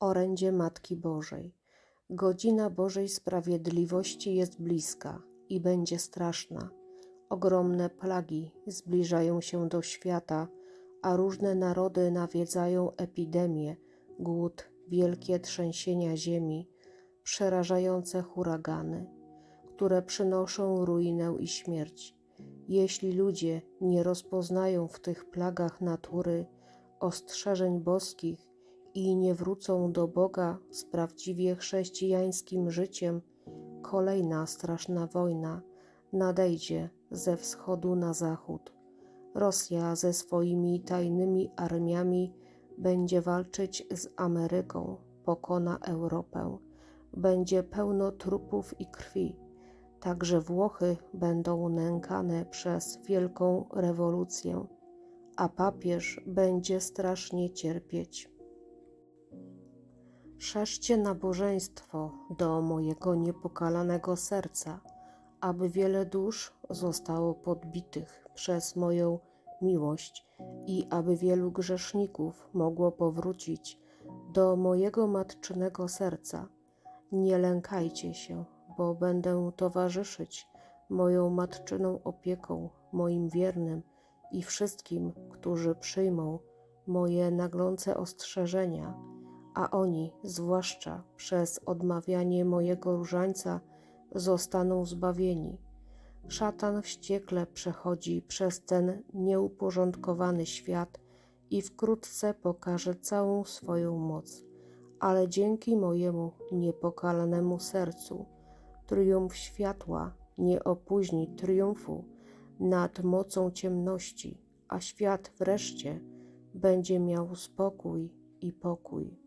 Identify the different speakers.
Speaker 1: Orędzie Matki Bożej. Godzina Bożej Sprawiedliwości jest bliska i będzie straszna. Ogromne plagi zbliżają się do świata, a różne narody nawiedzają epidemie, głód, wielkie trzęsienia ziemi, przerażające huragany, które przynoszą ruinę i śmierć. Jeśli ludzie nie rozpoznają w tych plagach natury ostrzeżeń boskich i nie wrócą do Boga z prawdziwie chrześcijańskim życiem, kolejna straszna wojna nadejdzie ze wschodu na zachód. Rosja ze swoimi tajnymi armiami będzie walczyć z Ameryką, pokona Europę. Będzie pełno trupów i krwi. Także Włochy będą nękane przez wielką rewolucję, a papież będzie strasznie cierpieć. Szerzcie nabożeństwo do mojego niepokalanego serca, aby wiele dusz zostało podbitych przez moją miłość i aby wielu grzeszników mogło powrócić do mojego matczynego serca. Nie lękajcie się, bo będę towarzyszyć moją matczyną opieką, moim wiernym i wszystkim, którzy przyjmą moje naglące ostrzeżenia, a oni, zwłaszcza przez odmawianie mojego różańca, zostaną zbawieni. Szatan wściekle przechodzi przez ten nieuporządkowany świat i wkrótce pokaże całą swoją moc, ale dzięki mojemu niepokalanemu sercu triumf światła nie opóźni triumfu nad mocą ciemności, a świat wreszcie będzie miał spokój i pokój.